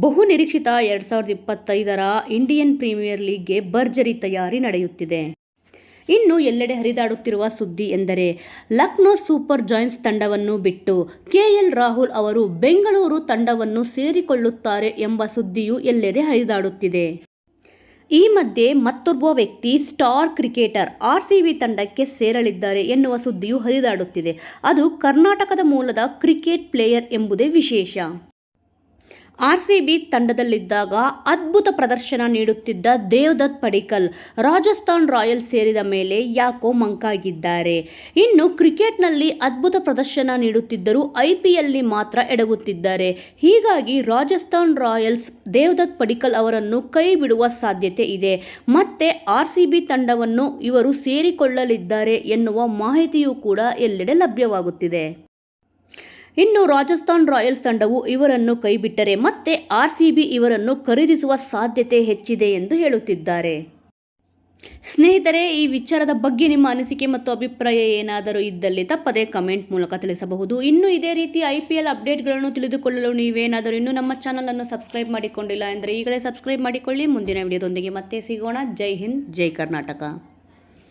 ಬಹು ನಿರೀಕ್ಷಿತ ಎರಡು ಸಾವಿರದ ಇಪ್ಪತ್ತೈದರ ಇಂಡಿಯನ್ ಪ್ರೀಮಿಯರ್ ಲೀಗ್ಗೆ ಭರ್ಜರಿ ತಯಾರಿ ನಡೆಯುತ್ತಿದೆ. ಇನ್ನು ಎಲ್ಲೆಡೆ ಹರಿದಾಡುತ್ತಿರುವ ಸುದ್ದಿ ಎಂದರೆ, ಲಕ್ನೋ ಸೂಪರ್ ಜಾಯಿಂಟ್ಸ್ ತಂಡವನ್ನು ಬಿಟ್ಟು ಕೆಎಲ್ ರಾಹುಲ್ ಅವರು ಬೆಂಗಳೂರು ತಂಡವನ್ನು ಸೇರಿಕೊಳ್ಳುತ್ತಾರೆ ಎಂಬ ಸುದ್ದಿಯು ಎಲ್ಲೆಡೆ ಹರಿದಾಡುತ್ತಿದೆ. ಈ ಮಧ್ಯೆ ಮತ್ತೊಬ್ಬ ವ್ಯಕ್ತಿ, star cricketer, R C B ತಂಡಕ್ಕೆ ಸೇರಲಿದ್ದಾರೆ ಎನ್ನುವ ಸುದ್ದಿಯು ಹರಿದಾಡುತ್ತಿದೆ. ಅದು ಕರ್ನಾಟಕದ ಮೂಲದ ಕ್ರಿಕೆಟ್ ಪ್ಲೇಯರ್ ಎಂಬುದೇ ವಿಶೇಷ. ಆರ್ ಸಿ ತಂಡದಲ್ಲಿದ್ದಾಗ ಅದ್ಭುತ ಪ್ರದರ್ಶನ ನೀಡುತ್ತಿದ್ದ ದೇವದತ್ ಪಡಿಕಲ್ ರಾಜಸ್ಥಾನ್ ರಾಯಲ್ಸ್ ಸೇರಿದ ಮೇಲೆ ಯಾಕೋ ಮಂಕಾಗಿದ್ದಾರೆ. ಇನ್ನು ಕ್ರಿಕೆಟ್ನಲ್ಲಿ ಅದ್ಭುತ ಪ್ರದರ್ಶನ ನೀಡುತ್ತಿದ್ದರೂ ಐ ಪಿ ಮಾತ್ರ ಎಡಗುತ್ತಿದ್ದಾರೆ. ಹೀಗಾಗಿ ರಾಜಸ್ಥಾನ್ ರಾಯಲ್ಸ್ ದೇವದತ್ ಪಡಿಕಲ್ ಅವರನ್ನು ಕೈ ಬಿಡುವ ಸಾಧ್ಯತೆ ಇದೆ. ಮತ್ತೆ ಆರ್ ತಂಡವನ್ನು ಇವರು ಸೇರಿಕೊಳ್ಳಲಿದ್ದಾರೆ ಎನ್ನುವ ಮಾಹಿತಿಯೂ ಕೂಡ ಎಲ್ಲೆಡೆ ಲಭ್ಯವಾಗುತ್ತಿದೆ. ಇನ್ನು ರಾಜಸ್ಥಾನ್ ರಾಯಲ್ಸ್ ತಂಡವು ಇವರನ್ನು ಕೈಬಿಟ್ಟರೆ ಮತ್ತೆ ಬಿ ಇವರನ್ನು ಖರೀದಿಸುವ ಸಾಧ್ಯತೆ ಹೆಚ್ಚಿದೆ ಎಂದು ಹೇಳುತ್ತಿದ್ದಾರೆ. ಸ್ನೇಹಿತರೆ, ಈ ವಿಚಾರದ ಬಗ್ಗೆ ನಿಮ್ಮ ಅನಿಸಿಕೆ ಮತ್ತು ಅಭಿಪ್ರಾಯ ಏನಾದರೂ ಇದ್ದಲ್ಲಿ ತಪ್ಪದೆ ಕಮೆಂಟ್ ಮೂಲಕ ತಿಳಿಸಬಹುದು. ಇನ್ನು ಇದೇ ರೀತಿ ಐ ಪಿ ಎಲ್ ಅಪ್ಡೇಟ್ಗಳನ್ನು ತಿಳಿದುಕೊಳ್ಳಲು ನೀವೇನಾದರೂ ಇನ್ನೂ ನಮ್ಮ ಚಾನಲನ್ನು ಸಬ್ಸ್ಕ್ರೈಬ್ ಮಾಡಿಕೊಂಡಿಲ್ಲ ಎಂದರೆ ಈಗಲೇ ಸಬ್ಸ್ಕ್ರೈಬ್ ಮಾಡಿಕೊಳ್ಳಿ. ಮುಂದಿನ ವಿಡಿಯೋದೊಂದಿಗೆ ಮತ್ತೆ ಸಿಗೋಣ. ಜೈ ಹಿಂದ್, ಜೈ ಕರ್ನಾಟಕ.